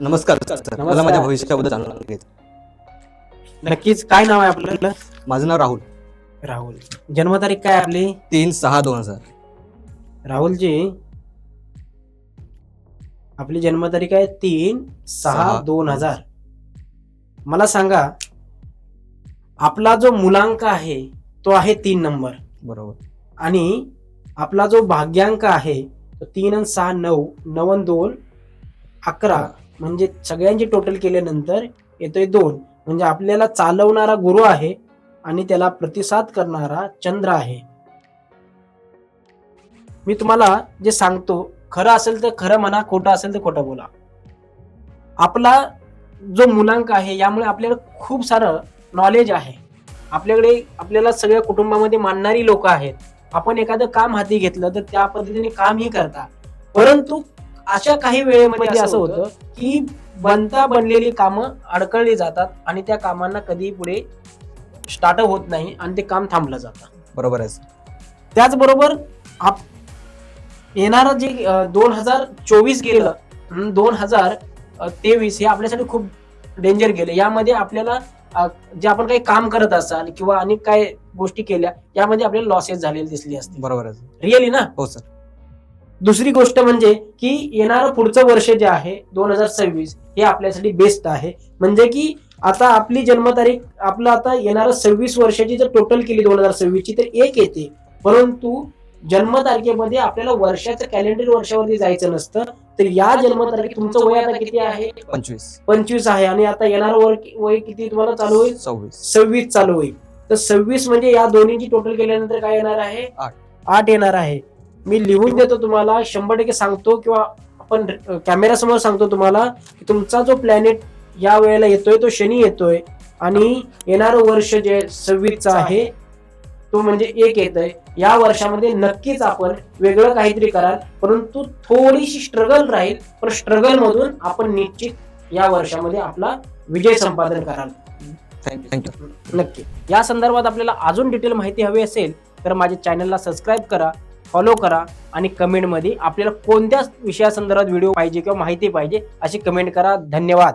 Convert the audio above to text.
नमस्कार सर. मला माझ्या भविष्याबद्दल जाणून घ्यायचं नक्कीच. काय नाव आहे आपलं? माझं नाव राहुल. राहुल. जन्मतारीख काय आपली? तीन सहा दोन हजार. राहुलजी आपली जन्मतारीख आहे तीन सहा. दोन हजार. मला सांगा आपला जो मुलांक आहे तो आहे तीन नंबर. बरोबर. आणि आपला जो भाग्यांक आहे तो तीन आणि सहा नऊ नऊ आणि दोन अकरा. म्हणजे सगळ्यांची टोटल केल्यानंतर येतोय दोन. म्हणजे आपल्याला चालवणारा गुरु आहे आणि त्याला प्रतिसाद करणारा चंद्र आहे. मी तुम्हाला जे सांगतो खरं असेल तर खरं म्हणा खोटं असेल तर खोटं बोला. आपला जो मुलांक आहे यामुळे आपल्याला खूप सारं नॉलेज आहे. आपल्याकडे आपल्याला सगळ्या कुटुंबामध्ये मानणारी लोक आहेत. आपण एखादं काम हाती घेतलं तर त्या पद्धतीने कामही करता. परंतु अशा काही वेळेमध्ये असं होतं की बनता बनलेली कामं अडकळली जातात आणि त्या कामांना कधी पुढे स्टार्टअप होत नाही आणि ते काम थांबलं जातं. बरोबर आहे सर त्याचबरोबर आप येणारं जे दोन हजार चोवीस गेलं दोन हजार तेवीस हे आपल्यासाठी खूप डेंजर गेलं. यामध्ये आपल्याला अ, जे आपण काही काम करत असाल किंवा अनेक काय गोष्टी केल्या यामध्ये आपल्याला लॉसेस झालेले दिसली असतील. बरोबर आहे सर रिअली ना? हो सर दुसरी गोष्ट म्हणजे की येणारं पुढचं वर्ष जे आहे दोन हजार सव्वीस हे आपल्यासाठी बेस्ट आहे. म्हणजे की आता आपली जन्मतारीख आपलं आता येणारं सव्वीस वर्षाची जर टोटल केली दोन हजार सव्वीस ची तर एक येते. परंतु जन्मतारखेमध्ये आपल्याला वर्षाचं कॅलेंडर वर्षावरती जायचं नसतं. तर या जन्मतारखेत तुमचं वय आता किती आहे? पंचवीस. पंचवीस आहे. आणि आता येणारं वय वय किती तुम्हाला चालू होईल? सव्वीस. सव्वीस चालू होईल. तर सव्वीस म्हणजे या दोन्हीची टोटल केल्यानंतर काय येणार आहे? आठ. आठ येणार आहे. मी लिहून देतो तुम्हाला शंभर टक्के सांगतो किंवा आपण कॅमेरा समोर सांगतो तुम्हाला की तुमचा जो प्लॅनेट या वेळेला येतोय तो शनी येतोय आणि येणारं वर्ष जे सव्वीसचं आहे तो म्हणजे एक येतोय. या वर्षामध्ये नक्कीच आपण वेगळं काहीतरी कराल परंतु थोडीशी स्ट्रगल राहील पण स्ट्रगल मधून आपण निश्चित या वर्षामध्ये आपला विजय संपादन कराल. थँक्यू थँक्यू नक्की. या संदर्भात आपल्याला अजून डिटेल माहिती हवी असेल तर माझ्या चॅनलला सबस्क्राईब करा. फॉलो करा आणि कमेंटमध्ये आपल्याला कोणत्या विषयासंदर्भात व्हिडिओ पाहिजे किंवा माहिती पाहिजे अशी कमेंट करा. धन्यवाद.